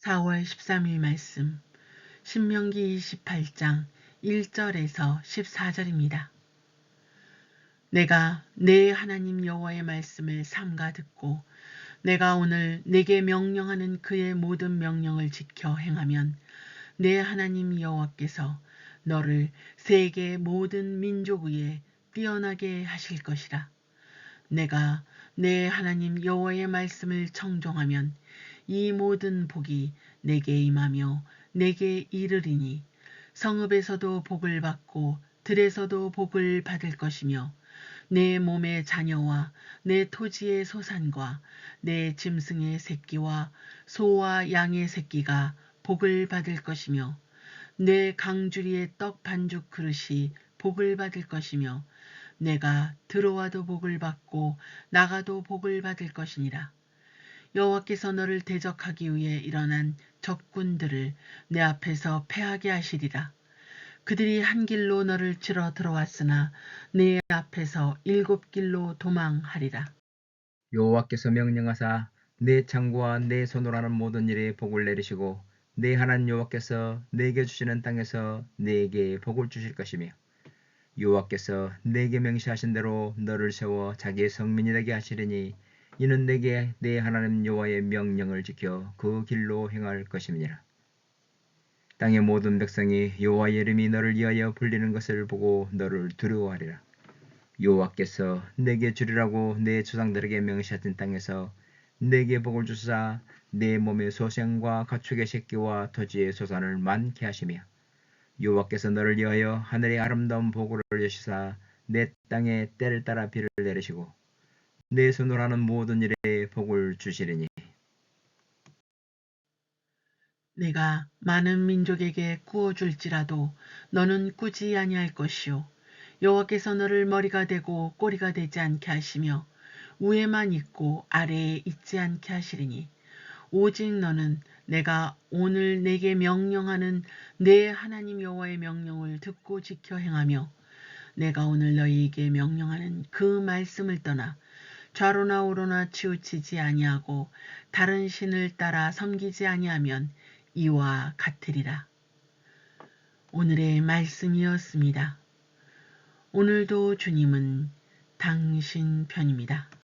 4월 13일 말씀 신명기 28장 1절에서 14절입니다. 내가 내 하나님 여호와의 말씀을 삼가 듣고 내가 오늘 내게 명령하는 그의 모든 명령을 지켜 행하면 내 하나님 여호와께서 너를 세계 모든 민족 위에 뛰어나게 하실 것이라. 내가 내 하나님 여호와의 말씀을 청종하면 이 모든 복이 내게 임하며 내게 이르리니 성읍에서도 복을 받고 들에서도 복을 받을 것이며 내 몸의 자녀와 내 토지의 소산과 내 짐승의 새끼와 소와 양의 새끼가 복을 받을 것이며 내 강주리의 떡 반죽 그릇이 복을 받을 것이며 내가 들어와도 복을 받고 나가도 복을 받을 것이니라. 여호와께서 너를 대적하기 위해 일어난 적군들을 내 앞에서 패하게 하시리라. 그들이 한 길로 너를 치러 들어왔으나 내 앞에서 일곱 길로 도망하리라. 여호와께서 명령하사 내 창고와 내 손으로 하는 모든 일에 복을 내리시고 내 하나님 여호와께서 내게 주시는 땅에서 내게 복을 주실 것이며 여호와께서 내게 명시하신 대로 너를 세워 자기의 성민이 되게 하시리니 이는 내게 내 하나님 여호와의 명령을 지켜 그 길로 행할 것임이니라. 땅의 모든 백성이 여호와의 이름이 너를 위하여 불리는 것을 보고 너를 두려워하리라. 여호와께서 내게 주리라고 내 조상들에게 명시하신 땅에서 내게 복을 주사 내 몸의 소생과 가축의 새끼와 토지의 소산을 많게 하시며 여호와께서 너를 위하여 하늘의 아름다운 복을 여시사 내 땅에 때를 따라 비를 내리시고 내 손으로 하는 모든 일에 복을 주시리니. 내가 많은 민족에게 구워 줄지라도 너는 꾸지 아니할 것이요 여호와께서 너를 머리가 되고 꼬리가 되지 않게 하시며 위에만 있고 아래에 있지 않게 하시리니. 오직 너는 내가 오늘 내게 명령하는 내 하나님 여호와의 명령을 듣고 지켜 행하며 내가 오늘 너희에게 명령하는 그 말씀을 떠나 좌로나 우로나 치우치지 아니하고 다른 신을 따라 섬기지 아니하면 이와 같으리라. 오늘의 말씀이었습니다. 오늘도 주님은 당신 편입니다.